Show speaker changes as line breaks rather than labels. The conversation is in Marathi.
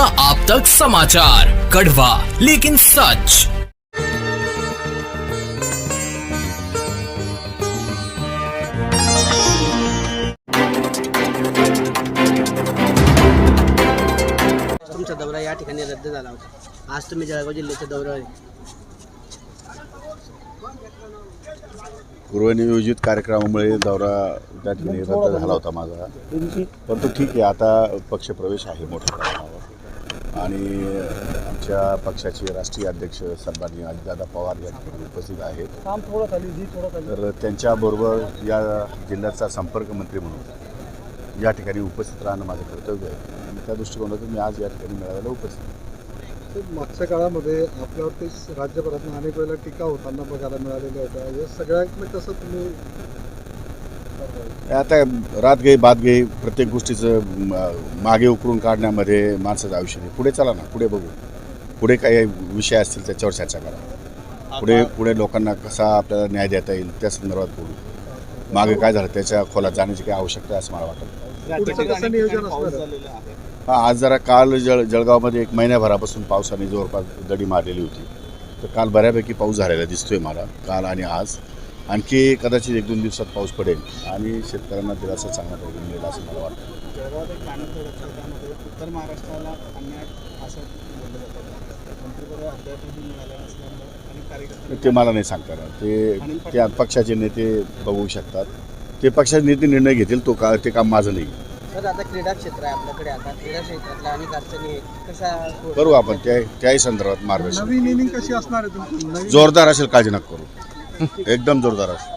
नया आप तक समाचार। कड़वा लेकिन सच।
तुमचा दौरा या ठिकाणी रद्द झाला होता. आज तुम्ही जळगाव जिल्ह्याच्या दौऱ्यावर आहे.
पूर्वनियोजित कार्यक्रमामुळे दौरा त्या ठिकाणी रद्द झाला होता माझा. परंतु ठीक आहे आता पक्षप्रवेश आहे मोठ्या प्रमाणावर. आणि आमच्या पक्षाचे राष्ट्रीय अध्यक्ष सन्माननीय अजितदादा पवार या ठिकाणी उपस्थित आहेत. तर त्यांच्याबरोबर या जिल्ह्याचा संपर्क मंत्री म्हणून या ठिकाणी उपस्थित राहणं माझं कर्तव्य आहे. आणि त्या दृष्टिकोनातून मी आज या ठिकाणी मेळाव्याला उपस्थित
मागच्या काळामध्ये आपल्यावरती राज्यभरातून अनेक वेळेला टीका होताना बघायला मिळालेल्या होत्या. या सगळ्यातनं कसं तुम्ही
आता रात गई बात गई प्रत्येक गोष्टीचं मागे उकरून काढण्यामध्ये माणसाचं आयुष्य नाही पुढे चला ना पुढे बघू. पुढे काही विषय असतील त्याच्यावर चर्चा करा. पुढे पुढे लोकांना कसा आपल्याला न्याय देता येईल त्या संदर्भात बोलू. मागे काय झालं त्याच्या खोलात जाण्याची काही आवश्यकता आहे असं मला वाटतं? हा आज जरा काल जळ जळगावमध्ये एक महिन्याभरापासून पावसाने जवळपास दडी मारलेली होती. तर काल बऱ्यापैकी पाऊस झालेला दिसतोय मला काल आणि आज. आणखी कदाचित एक दोन दिवसात पाऊस पडेल आणि शेतकऱ्यांना दिलासा चांगला प्रकारे मिळेल असं मला वाटतं.
जळगावात एक उत्तर महाराष्ट्राला अन्याय असं बोललं जातं. मंत्रिपद अद्यापही मिळालं नसल्यामुळे अनेक कार्यकर्ते
ते मला नाही सांगता येणार. ते ते आज पक्षाचे नेते बघू शकतात. ते पक्षाचे नेते निर्णय घेतील तो का ते काम माझं नाही.
तर आता क्रीडा क्षेत्र आहे आपल्याकडे. आता क्रीडा क्षेत्रातल्या अनेक अडचणी आहेत. कशा
करू आपण त्या त्याही संदर्भात मार्गदर्शन.
नवीन इनिंग कशी असणार आहे तुमची? नवीन
जोरदार असेल काळजी नका करू. एकदम जोरदार असेल